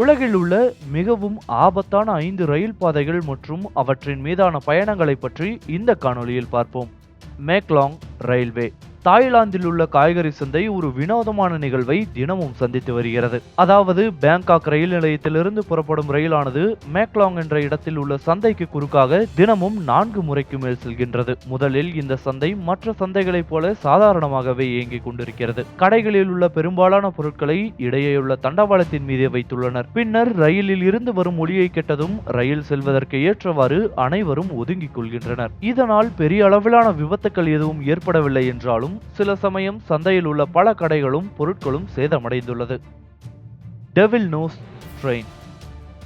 உலகில் உள்ள மிகவும் ஆபத்தான ஐந்து ரயில் பாதைகள் மற்றும் அவற்றின் மீதான பயணங்களை பற்றி இந்த காணொளியில் பார்ப்போம். Maeklong railway. தாய்லாந்தில் உள்ள காய்கறி சந்தை ஒரு வினோதமான நிகழ்வை தினமும் சந்தித்து வருகிறது. அதாவது பேங்காக் ரயில் நிலையத்திலிருந்து புறப்படும் ரயிலானது மேக்லாங் என்ற இடத்தில் உள்ள சந்தைக்கு குறுக்காக தினமும் நான்கு முறைக்கு மேல் செல்கின்றது. முதலில் இந்த சந்தை மற்ற சந்தைகளைப் போல சாதாரணமாகவே இயங்கிக் கொண்டிருக்கிறது. கடைகளில் உள்ள பெரும்பாலான பொருட்களை இடையேயுள்ள தண்டவாளத்தின் மீதே வைத்துள்ளனர். பின்னர் ரயிலில் இருந்து வரும் ஒளியை கெட்டதும் ரயில் செல்வதற்கு ஏற்றவாறு அனைவரும் ஒதுங்கிக் கொள்கின்றனர். இதனால் பெரிய அளவிலான விபத்துக்கள் எதுவும் ஏற்படவில்லை என்றாலும் சில சமயம் சந்தையில் உள்ள பல கடைகளும் பொருட்களும் சேதமடைந்துள்ளது. டெவில் நோஸ் ட்ரெயின்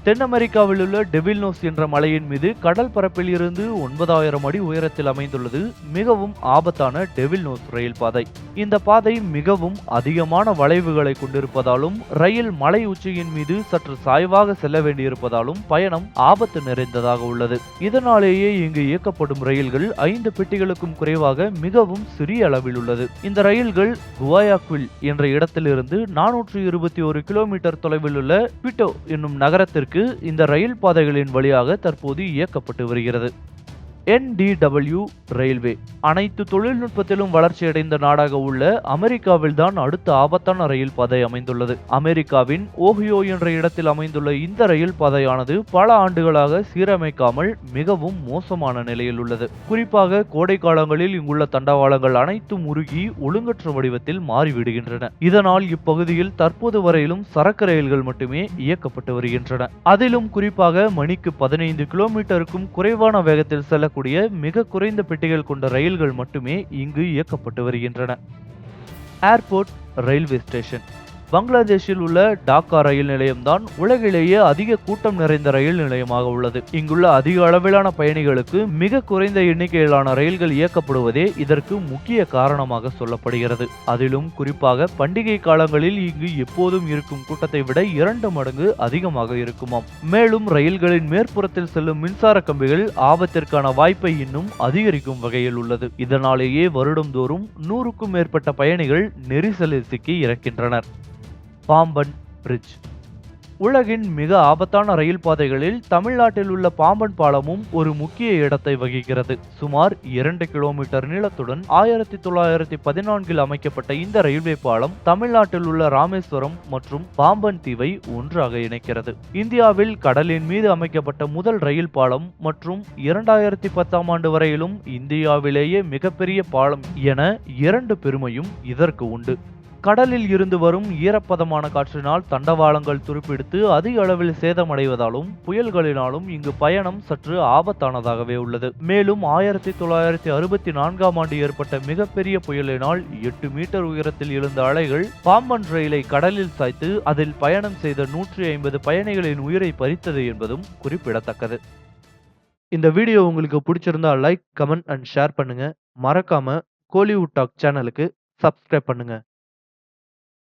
தென் அமெரிக்காவில் உள்ள டெவில்னோஸ் என்ற மலையின் மீது கடல் பரப்பில் இருந்து ஒன்பதாயிரம் அடி உயரத்தில் அமைந்துள்ளது மிகவும் ஆபத்தான டெவில்னோஸ் ரயில் பாதை. இந்த பாதை மிகவும் அதிகமான வளைவுகளை கொண்டிருப்பதாலும் ரயில் மலை உச்சியின் மீது சற்று சாய்வாக செல்ல வேண்டியிருப்பதாலும் பயணம் ஆபத்து நிறைந்ததாக உள்ளது. இதனாலேயே இங்கு இயக்கப்படும் ரயில்கள் ஐந்து பெட்டிகளுக்கும் குறைவாக மிகவும் சிறிய அளவில் உள்ளது. இந்த ரயில்கள் குவாயாக்வில் என்ற இடத்திலிருந்து நானூற்று இருபத்தி ஒரு கிலோமீட்டர் தொலைவில் உள்ள பிட்டோ என்னும் நகரத்திற்கு இந்த ரயில் பாதைகளின் வழியாக தற்போது இயக்கப்பட்டு வருகிறது. என்டிடபிள்யூ ரயில்வே அனைத்து தொழில்நுட்பத்திலும் வளர்ச்சியடைந்த நாடாக உள்ள அமெரிக்காவில் தான் அடுத்த ஆபத்தான ரயில் பாதை அமைந்துள்ளது. அமெரிக்காவின் ஓஹியோ என்ற இடத்தில் அமைந்துள்ள இந்த ரயில் பாதையானது பல ஆண்டுகளாக சீரமைக்காமல் மிகவும் மோசமான நிலையில் உள்ளது. குறிப்பாக கோடை காலங்களில் இங்குள்ள தண்டவாளங்கள் அனைத்தும் உருகி ஒழுங்கற்ற வடிவத்தில் மாறிவிடுகின்றன. இதனால் இப்பகுதியில் தற்போது வரையிலும் சரக்கு ரயில்கள் மட்டுமே இயக்கப்பட்டு வருகின்றன. அதிலும் குறிப்பாக மணிக்கு பதினைந்து கிலோமீட்டருக்கும் குறைவான வேகத்தில் செல்ல செல்லக்கூடிய மிக குறைந்த பெட்டிகள் கொண்ட ரயில்கள் மட்டுமே இங்கு இயக்கப்பட்டு வருகின்றன. ஏர்போர்ட் ரயில்வே ஸ்டேஷன் பங்களாதேஷில் உள்ள டாக்கா ரயில் நிலையம்தான் உலகிலேயே அதிக கூட்டம் நிறைந்த ரயில் நிலையமாக உள்ளது. இங்குள்ள அதிக அளவிலான பயணிகளுக்கு மிக குறைந்த எண்ணிக்கையிலான ரயில்கள் இயக்கப்படுவதே இதற்கு முக்கிய காரணமாக சொல்லப்படுகிறது. அதிலும் குறிப்பாக பண்டிகை காலங்களில் இங்கு எப்போதும் இருக்கும் கூட்டத்தை விட இரண்டு மடங்கு அதிகமாக இருக்குமாம். மேலும் ரயில்களின் மேற்புறத்தில் செல்லும் மின்சார கம்பிகள் ஆபத்திற்கான வாய்ப்பை இன்னும் அதிகரிக்கும் வகையில் உள்ளது. இதனாலேயே வருடந்தோறும் நூறுக்கும் மேற்பட்ட பயணிகள் நெரிசலில் சிக்கி இறக்கின்றனர். பாம்பன் பிரிட்ஜ் உலகின் மிக ஆபத்தான ரயில் பாதைகளில் தமிழ்நாட்டில் உள்ள பாம்பன் பாலமும் ஒரு முக்கிய இடத்தை வகிக்கிறது. சுமார் இரண்டு கிலோமீட்டர் நீளத்துடன் ஆயிரத்தி தொள்ளாயிரத்தி பதினான்கில் அமைக்கப்பட்ட இந்த ரயில்வே பாலம் தமிழ்நாட்டில் உள்ள ராமேஸ்வரம் மற்றும் பாம்பன் தீவை ஒன்றாக இணைக்கிறது. இந்தியாவில் கடலின் மீது அமைக்கப்பட்ட முதல் ரயில் பாலம் மற்றும் இரண்டாயிரத்தி பத்தாம் ஆண்டு வரையிலும் இந்தியாவிலேயே மிகப்பெரிய பாலம் என இரண்டு பெருமையும் இதற்கு உண்டு. கடலில் இருந்து வரும் ஈரப்பதமான காற்றினால் தண்டவாளங்கள் துருப்பிடித்து அதிக அளவில் சேதமடைவதாலும் புயல்களினாலும் இங்கு பயணம் சற்று ஆபத்தானதாகவே உள்ளது. மேலும் ஆயிரத்தி தொள்ளாயிரத்தி அறுபத்தி நான்காம் ஆண்டு ஏற்பட்ட மிகப்பெரிய புயலினால் எட்டு மீட்டர் உயரத்தில் எழுந்த அலைகள் பாம்பன் ரயிலை கடலில் சாய்த்து அதில் பயணம் செய்த நூற்றி ஐம்பது பயணிகளின் உயிரை பறித்தது என்பதும் குறிப்பிடத்தக்கது. இந்த வீடியோ உங்களுக்கு பிடிச்சிருந்தா லைக் கமெண்ட் அண்ட் ஷேர் பண்ணுங்க. மறக்காம கோலிவுட் டாக் சேனலுக்கு சப்ஸ்கிரைப் பண்ணுங்க.